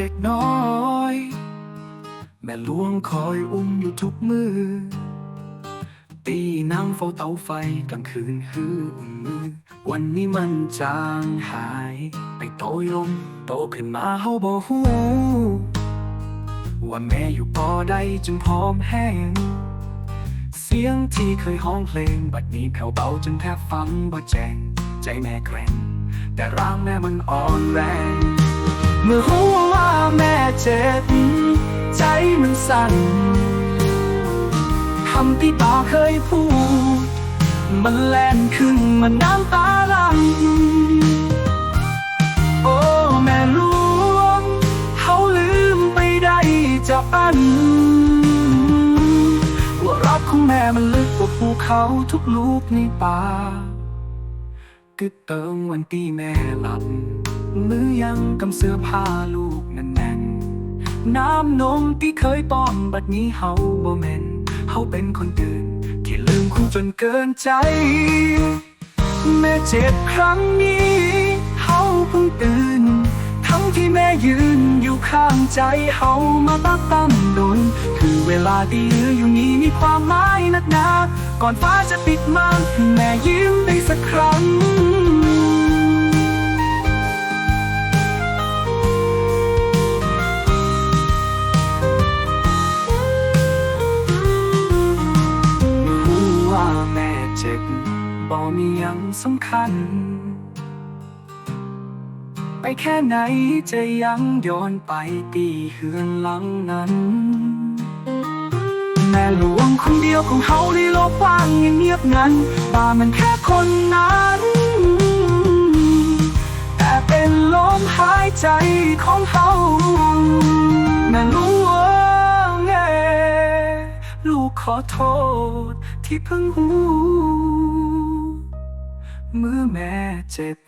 เด็กน้อย แม่หลวงคอยอุ้มอยู่ทุกมือ ตีน้ำเฝ้าเตาไฟกลางคืนฮือมือ วันนี้มันจางหาย ไปโตยลงโตขึ้นมาเฮาบ่ฮู้ว่าแม่อยู่ปอใดจึงพร้อมแห้ง เสียงที่เคยห้องเพลง บัดนี้แผ่วเบาจนแทบฟังบ่แจง ใจแม่แกร่งแต่ร่างแม่มันอ่อนแรง เมื่อรู้ว่าแม่เจ็บ ใจมันสั่นคำที่ตาเคยพูด มันแล่นขึ้นมันน้ำตาลังโอ้แม่หลวงเขาลืมไปได้จากอันว่ารักของแม่มันลึกกว่าภูเขาทุกลูกในป่ากึดเติงวันที่แม่หลับ มือยังกำเสื้อผ้าลูกแน่นๆน้ำนมที่เคยป้อนบัดนี้เฮาบ่แม่นเฮาเป็นคนอื่นที่ลืมคุณจนเกินใจ แม่เจ็บครั้งนี้เฮาเพิ่งตื่น ทั้งที่แม่ยืนอยู่ข้างใจเฮามาตั้งตั้งโดนคือเวลาที่เหลืออยู่นี้มีความหมายนักหนาก่อนฟ้าจะปิดมานแม่ยิ้มได้สักครั้ง บ่มียังสำคัญ ไปแค่ไหนจะยังย้อนไปปีเฮือนหลังนั้น แม่หลวงคนเดียวของเฮาในโลกกว้างยังเงียบงันบ้ามันแค่คนนั้น แต่เป็นลมหายใจของเฮาแม่หลวงเอลูกขอโทษที่เพิ่งหู เมื่อแม่เจ็บ